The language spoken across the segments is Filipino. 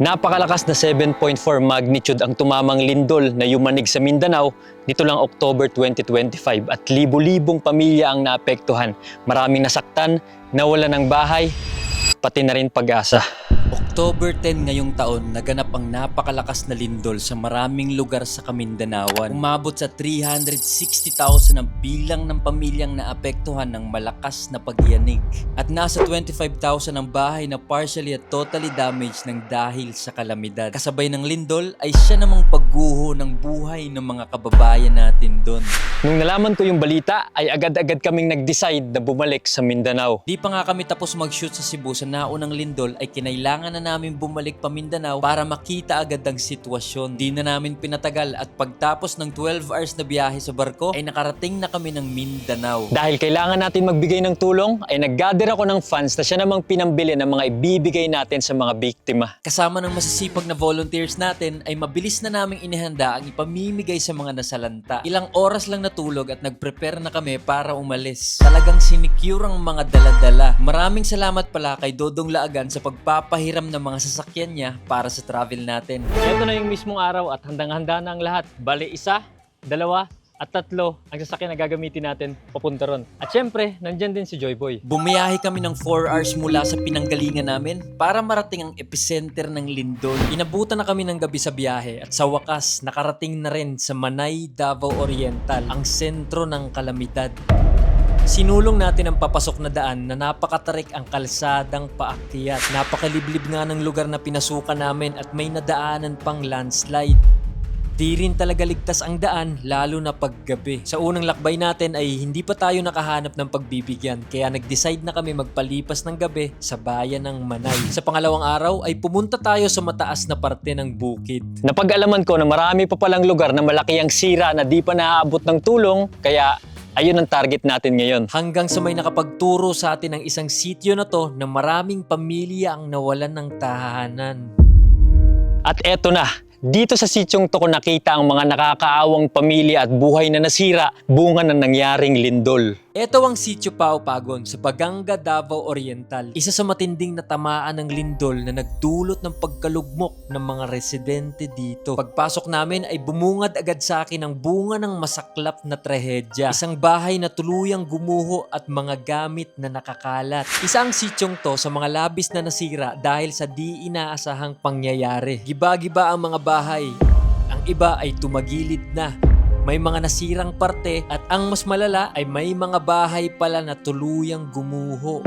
Napakalakas na 7.4 magnitude ang tumamang lindol na yumanig sa Mindanao nito lang October 2025 at libo-libong pamilya ang naapektuhan. Maraming nasaktan, nawala ng bahay, pati na rin pag-asa. October 10 ngayong taon, naganap ang napakalakas na lindol sa maraming lugar sa Kamindanawan. Umabot sa 360,000 ang bilang ng pamilyang naapektuhan ng malakas na pagyanig. At nasa 25,000 ang bahay na partially at totally damaged ng dahil sa kalamidad. Kasabay ng lindol ay siya namang pagguho ng buhay ng mga kababayan natin doon. Nung nalaman ko yung balita, ay agad-agad kaming nag-decide na bumalik sa Mindanao. Di pa nga kami tapos mag-shoot sa Cebu sa naunang lindol ay kinailangan na namin bumalik pa Mindanao para makita agad ang sitwasyon. Di na namin pinatagal at pagtapos ng 12 hours na biyahe sa barko ay nakarating na kami ng Mindanao. Dahil kailangan natin magbigay ng tulong, ay nag-gather ako ng funds na siya namang pinambili ng mga ibibigay natin sa mga biktima. Kasama ng masisipag na volunteers natin ay mabilis na naming inihanda ang ipamimigay sa mga nasalanta. Ilang oras lang natulog at nag-prepare na kami para umalis. Talagang sinicure ang mga daladala. Maraming salamat pala kay Dodong Laagan sa pagpapahiram ng mga sasakyan niya para sa travel natin. Ito na yung mismong araw at handang-handa na ang lahat. Bali, isa, dalawa, at tatlo ang sasakyan na gagamitin natin papunta ron. At syempre, nandyan din si Joy Boy. Bumiyahe kami ng 4 hours mula sa pinanggalingan namin para marating ang epicenter ng lindol. Inabutan na kami ng gabi sa biyahe at sa wakas nakarating na rin sa Manay, Davao Oriental, ang sentro ng kalamidad. Sinulong natin ang papasok na daan na napakatarik ang kalsadang paakyat. Napakaliblib nga ng lugar na pinasukan namin at may nadaanan pang landslide. Di rin talaga ligtas ang daan, lalo na paggabi. Sa unang lakbay natin ay hindi pa tayo nakahanap ng pagbibigyan, kaya nag-decide na kami magpalipas ng gabi sa bayan ng Manay. Sa pangalawang araw ay pumunta tayo sa mataas na parte ng bukid. Napag-alaman ko na marami pa palang lugar na malaki ang sira na di pa naaabot ng tulong, kaya ayun ang target natin ngayon. Hanggang sa may nakapagturo sa atin ng isang sityo na to na maraming pamilya ang nawalan ng tahanan. At eto na, dito sa sityong to ko nakita ang mga nakakaawang pamilya at buhay na nasira bunga ng nangyaring lindol. Ito ang Sitio Pao Pagon sa Baganga, Davao Oriental. Isa sa matinding natamaan ng lindol na nagdulot ng pagkalugmok ng mga residente dito. Pagpasok namin ay bumungad agad sa akin ang bunga ng masaklap na trahedya. Isang bahay na tuluyang gumuho at mga gamit na nakakalat. Isa ang sityong to sa mga labis na nasira dahil sa di inaasahang pangyayari. Giba-giba ang mga bahay. Ang iba ay tumagilid na may mga nasirang parte at ang mas malala ay may mga bahay pala na tuluyang gumuho.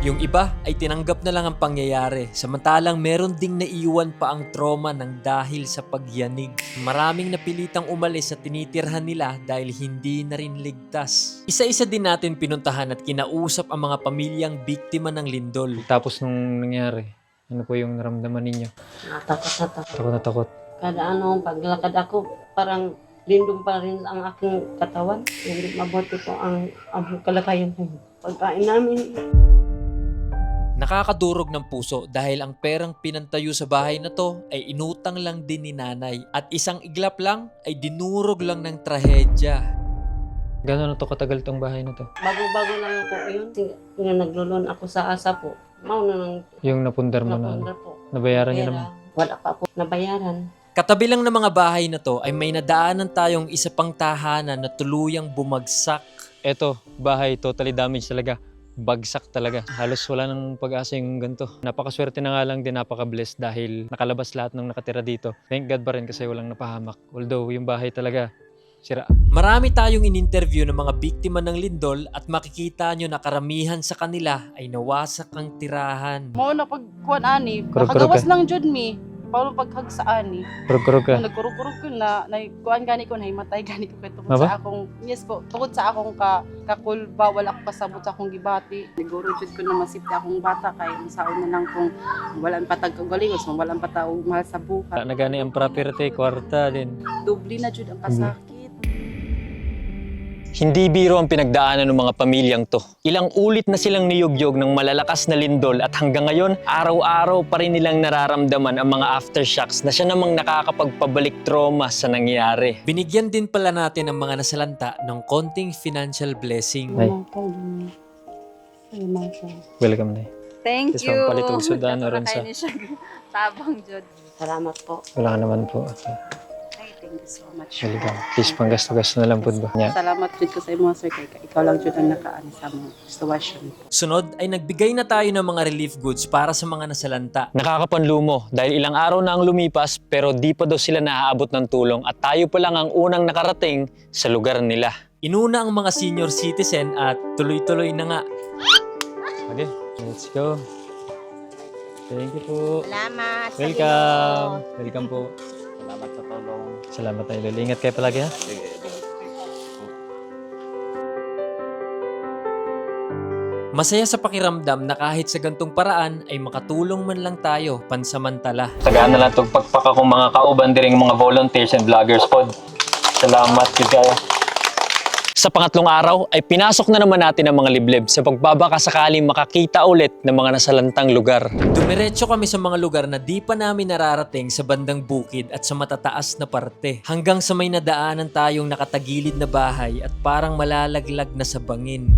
Yung iba ay tinanggap na lang ang pangyayari, samantalang meron ding naiwan pa ang trauma ng dahil sa pagyanig. Maraming napilitang umalis sa tinitirhan nila dahil hindi na rin ligtas. Isa-isa din natin pinuntahan at kinausap ang mga pamilyang biktima ng lindol. Tapos nung nangyari, ano po yung naramdaman ninyo? Natakot na takot. Takot na takot. Kada ano, paglakad ako, parang lindong pa rin ang aking katawan. Hindi mabuti po ang, ang kalakayan ko. Pagkain namin, Nakakadurog ng puso dahil ang perang pinantayo sa bahay na to ay inutang lang din ni nanay at isang iglap lang ay dinurog lang ng trahedya. Gano'n na to katagal tong bahay na to? bago-bago lang po yun. Yung naglulon ako sa asa po, mauna nang Yung napundar mo na, ano? napundar po. nabayaran niyo naman. wala pa po nabayaran. Katabi lang ng mga bahay na to ay may nadaanan tayong isa pang tahanan na tuluyang bumagsak. Eto, bahay totally damaged talaga. Bagsak talaga. Halos wala nang pag-asa yung ganito. Napakaswerte na nga lang din, napaka-blessed dahil nakalabas lahat ng nakatira dito. Thank God pa rin kasi walang napahamak. Although yung bahay talaga, sira. Marami tayong in-interview ng mga biktima ng lindol at makikita nyo na karamihan sa kanila ay nawasak ang tirahan. Mao na pagkuan ani, makagawas ka? lang jud mi. Paulo paghag sa ani. Kurog-kurog ka. Nagkurog-kurog ko na nagkuan gani ko nahimatay gani ko kay tungod sa akong yes po, tungod sa akong ka kakulba wala ko kasabot sa akong gibati. Siguro jud ko na masipti akong bata kay masaon na lang kung walan patag kagalingon, so walan pataog mahal sa buhay. Nagani ang property, kwarta din. Dubli na jud ang kasakit. Hindi biro ang pinagdaanan ng mga pamilyang to. Ilang ulit na silang niyugyog ng malalakas na lindol at hanggang ngayon, araw-araw pa rin nilang nararamdaman ang mga aftershocks na siya namang nakakapagpabalik trauma sa nangyari. Binigyan din pala natin ang mga nasalanta ng konting financial blessing. Ay. Welcome na Thank Yes, you. ma'am, palitog sudan na rin sa- Kayo ni siya tabang jud. Salamat po. Wala naman po. Ay, thank you so much. Welcome. Please, panggasto-gasto na lang po ba? Yeah. Salamat jud ko sa imo sir kay ikaw lang jud ang nakaani sa among situation. Sunod ay nagbigay na tayo ng mga relief goods para sa mga nasalanta. Nakakapanlumo dahil ilang araw na ang lumipas pero di pa daw sila naaabot ng tulong at tayo pa lang ang unang nakarating sa lugar nila. Inuna ang mga senior citizen at tuloy-tuloy na nga. Okay, let's go. Thank you po. Salamat. Welcome. Welcome po. Salamat sa tulong. Salamat tayo. Lolo. Ingat kayo palagi ha. Masaya sa pakiramdam na kahit sa gantong paraan ay makatulong man lang tayo pansamantala. Tagaan na lang itong pagpaka kong mga kauban diring mga volunteers and vloggers pod. Salamat kayo. Sa pangatlong araw ay pinasok na naman natin ang mga liblib sa pagbabaka sakaling makakita ulit ng mga nasalantang lugar. Dumiretso kami sa mga lugar na di pa namin nararating sa bandang bukid at sa matataas na parte. Hanggang sa may nadaanan tayong nakatagilid na bahay at parang malalaglag na sa bangin.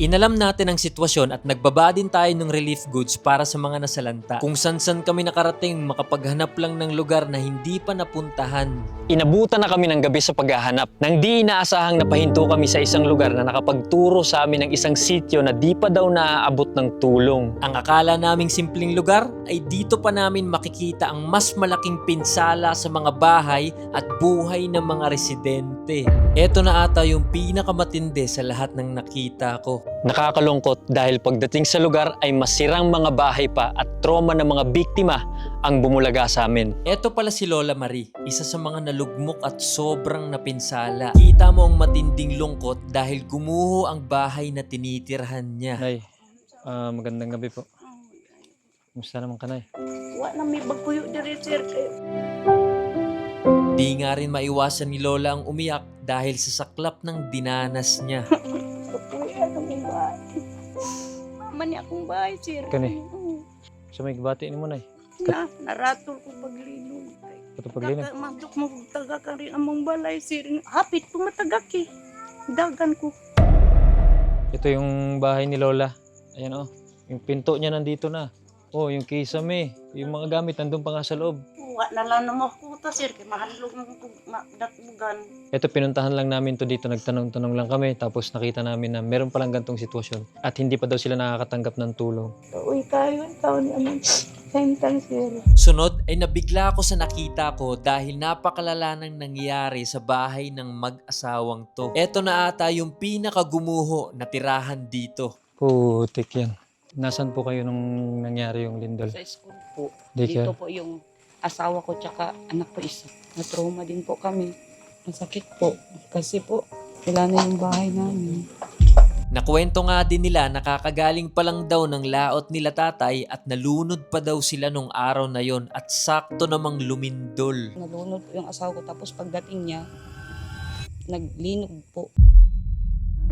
Inalam natin ang sitwasyon at nagbaba din tayo ng relief goods para sa mga nasalanta. Kung san-san kami nakarating makapaghanap lang ng lugar na hindi pa napuntahan. Inabutan na kami ng gabi sa paghahanap. Nang di inaasahang napahinto kami sa isang lugar na nakapagturo sa amin ng isang sityo na di pa daw naaabot ng tulong. Ang akala naming simpleng lugar ay dito pa namin makikita ang mas malaking pinsala sa mga bahay at buhay ng mga residente. Ito na ata yung pinakamatindi sa lahat ng nakita ko. Nakakalungkot dahil pagdating sa lugar ay masirang mga bahay pa at trauma ng mga biktima ang bumulaga sa amin. Ito pala si Lola Marie, isa sa mga nalugmok at sobrang napinsala. Kita mo ang matinding lungkot dahil gumuho ang bahay na tinitirhan niya. Nay, ah, magandang gabi po. Kumusta naman ka, Nay? Wa na may bagkuyo diri sir kayo. Di nga rin maiwasan ni Lola ang umiyak dahil sa saklap ng dinanas niya. Bahay. Mani akong bahay sir. Kani? Sa may gabati ni mo, Nay. Na, naratol ko paglinog. Ito paglinig. Kaka, magdok mo taga ka rin among balay sir. Hapit ko matagak eh. Dagan ko. Ito yung bahay ni Lola. Ayan oh. Yung pinto niya nandito na. Oh, yung kisame. Yung mga gamit nandun pa nga sa loob. Wa na lang na makuta sir. Kay mahalog mo kung datbugan. Ito pinuntahan lang namin to dito. Nagtanong-tanong lang kami. Tapos nakita namin na meron palang gantong sitwasyon. At hindi pa daw sila nakakatanggap ng tulong. Uy, kayo. Taon naman. Sunod ay nabigla ako sa nakita ko dahil napakalala nang nangyari sa bahay ng mag-asawang to. Ito na ata yung pinakagumuho na tirahan dito. Putik yan. Nasaan po kayo nung nangyari yung lindol? Sa school po. Daycare? Dito po yung asawa ko tsaka anak ko isa. Na-trauma din po kami. Masakit po. Kasi po, wala na yung bahay namin. Nakwento nga din nila nakakagaling pa lang daw ng laot nila tatay at nalunod pa daw sila nung araw na yon at sakto namang lumindol. Nalunod po yung asawa ko. Tapos pagdating niya, naglinog po.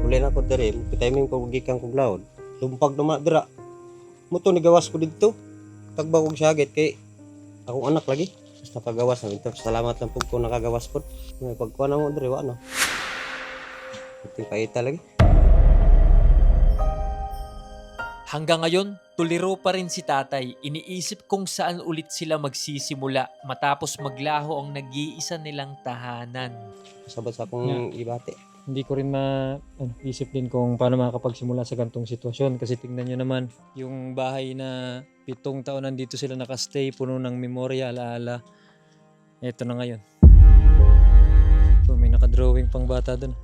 Uli na ko diri, timing ko gikan kog laod. Lumpag na madra. Muto ni gawas ko dito. Tagba kog sagit kay akong anak lagi. Basta pagawas na ito. Salamat lang po kung nakagawas po. May pagkuha na mo diri, wa no. Ito paita lagi. Hanggang ngayon, tuliro pa rin si tatay. Iniisip kung saan ulit sila magsisimula matapos maglaho ang nag-iisa nilang tahanan. Sabat sa akong ibate. Hindi ko rin ma-isip din kung paano makakapagsimula sa gantong sitwasyon. Kasi tingnan nyo naman, yung bahay na pitong taon nandito sila nakastay, puno ng memorya, alaala. Ito na ngayon. So, may nakadrawing pang bata dun.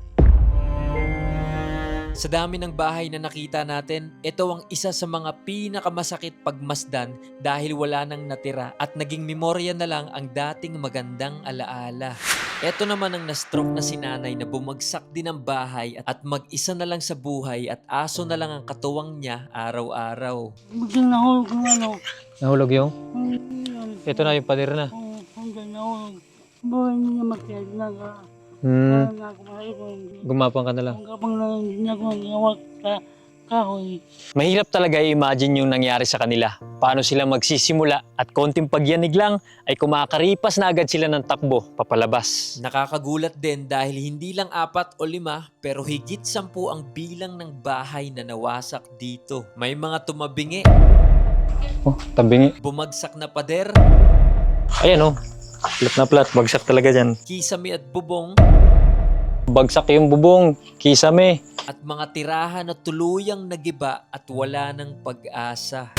Sa dami ng bahay na nakita natin, ito ang isa sa mga pinakamasakit pagmasdan dahil wala nang natira at naging memorya na lang ang dating magandang alaala. Ito naman ang na-stroke na sinanay na bumagsak din ang bahay at mag-isa na lang sa buhay at aso na lang ang katuwang niya araw-araw. Maging nahulog ng ano. Nahulog yung? Yun. Ito na yung pader na. Hanggang nahulog. Buhay niya makyag na ka. Hmm, gumapang ka na lang. Ang kapang na hindi niya ngawag sa kahoy. Mahirap talaga i-imagine yung nangyari sa kanila. Paano sila magsisimula at konting pagyanig lang ay kumakaripas na agad sila ng takbo papalabas. Nakakagulat din dahil hindi lang apat o lima pero higit sampu ang bilang ng bahay na nawasak dito. May mga tumabingi, Oh, tabingi. bumagsak na pader, Ayan oh. Plat na plat. Bagsak talaga dyan. kisame at bubong, Bagsak yung bubong. Kisame. At mga tirahan na tuluyang nagiba at wala ng pag-asa.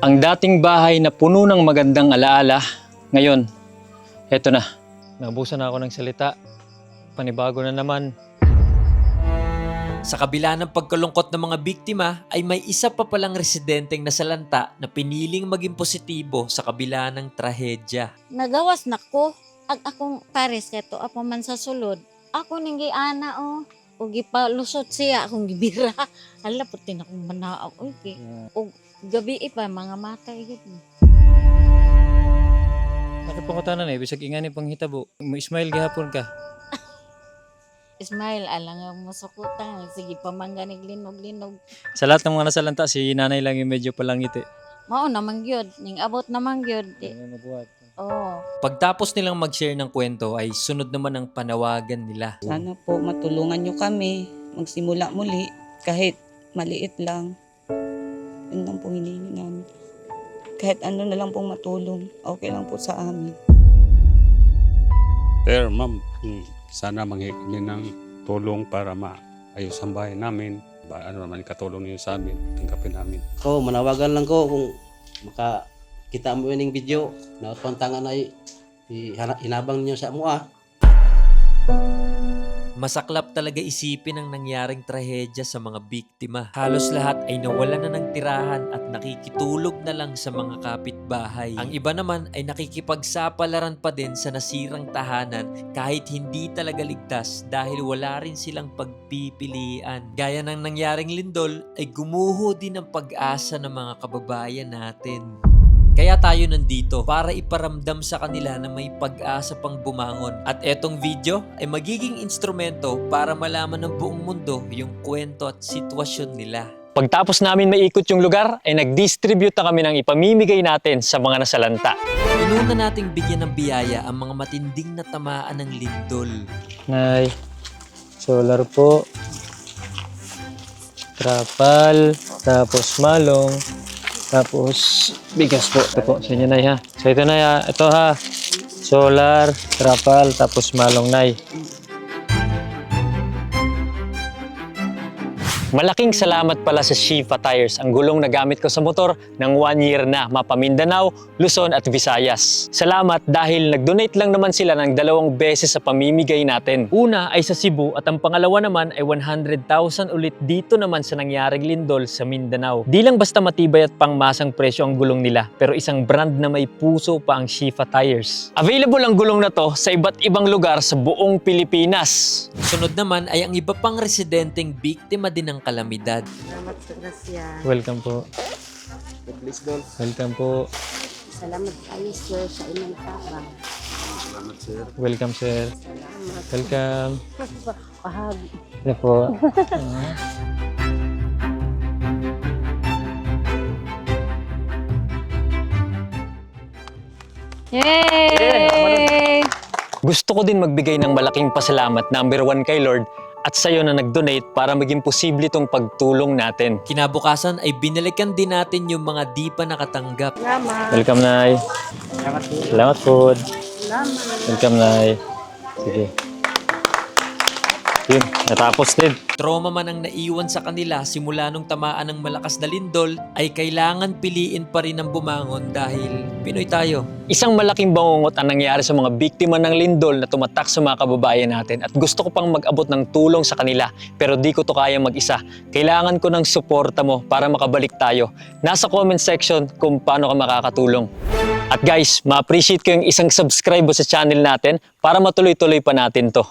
Ang dating bahay na puno ng magandang alaala, ngayon, eto na. Nabusan na ako ng salita. Panibago na naman. Sa kabila ng pagkalungkot ng mga biktima ay may isa pa palang residenteng nasalanta na piniling maging positibo sa kabila ng trahedya. nagawas na ko ag akong pares kato ako man sa sulod ako ning giana o ug gipalusot siya akong gibira hala puti na akong manaaw okay ug gabi pa mga matay gid Nakipangutanan eh. Bisag ingani pang hitabo. Ismail gihapon ka. Ismail alang ang masukutan sige pamangganig linog-linog Sa lahat ng mga nasalanta, si nanay lang yung medyo palangiti. mao naman gyud ning abot naman gyud di oh Pagtapos nilang mag-share ng kwento ay sunod naman ang panawagan nila. Sana po matulungan nyo kami magsimula muli kahit maliit lang. Yun lang po hinihingi namin. Kahit ano na lang pong matulong, okay lang po sa amin. Sir, ma'am, hmm, sana manghihingi ng tulong para maayos ang bahay namin. Ba, ano naman katulong niyo sa amin, tanggapin namin. Ko, manawagan lang ko kung maka kita mo yung video na pantangan ay hinabang niyo sa mua. Masaklap talaga isipin ang nangyaring trahedya sa mga biktima. Halos lahat ay nawalan na ng tirahan at nakikitulog na lang sa mga kapitbahay. Ang iba naman ay nakikipagsapalaran pa din sa nasirang tahanan kahit hindi talaga ligtas dahil wala rin silang pagpipilian. Gaya ng nangyaring lindol ay gumuho din ang pag-asa ng mga kababayan natin. Kaya tayo nandito para iparamdam sa kanila na may pag-asa pang bumangon. At etong video ay magiging instrumento para malaman ng buong mundo yung kwento at sitwasyon nila. Pagtapos namin maikot yung lugar, ay nag-distribute na kami ng ipamimigay natin sa mga nasalanta. Inuna nating bigyan ng biyaya ang mga matinding natamaan ng lindol. Nay, solar po. Trapal, tapos malong, tapos bigas po. Ito po, sa inyo, Nay, ha? So, ito, Nay, ha? Ito, ha? Solar, trapal, tapos malong, Nay. Malaking salamat pala sa Shifa Tires, ang gulong na gamit ko sa motor ng one year na mapamindanao, Luzon at Visayas. Salamat dahil nag-donate lang naman sila ng dalawang beses sa pamimigay natin. Una ay sa Cebu at ang pangalawa naman ay 100,000 ulit dito naman sa nangyaring lindol sa Mindanao. Di lang basta matibay at pangmasang presyo ang gulong nila, pero isang brand na may puso pa ang Shifa Tires. Available ang gulong na to sa iba't ibang lugar sa buong Pilipinas. Sunod naman ay ang iba pang residenteng biktima din ng kalamidad. Salamat sa grasya. Welcome po. Welcome po. Salamat kayo sir sa inyong tarang. Welcome, sir. Welcome. Pahagi. Ano po? yay Gusto ko din magbigay ng malaking pasalamat number one kay Lord at sa'yo na nag-donate para maging posible itong pagtulong natin. Kinabukasan ay binalikan din natin yung mga di pa nakatanggap. Salamat. Welcome, Nay. Salamat po. Welcome, Nay. Sige. Yun, natapos din. Trauma man ang naiwan sa kanila simula nung tamaan ng malakas na lindol ay kailangan piliin pa rin ang bumangon dahil Pinoy tayo. Isang malaking bangungot ang nangyari sa mga biktima ng lindol na tumatak sa mga kababayan natin at gusto ko pang mag-abot ng tulong sa kanila pero di ko to kaya mag-isa. Kailangan ko ng suporta mo para makabalik tayo. Nasa comment section kung paano ka makakatulong. At guys, ma-appreciate ko yung isang subscribe sa channel natin para matuloy-tuloy pa natin to.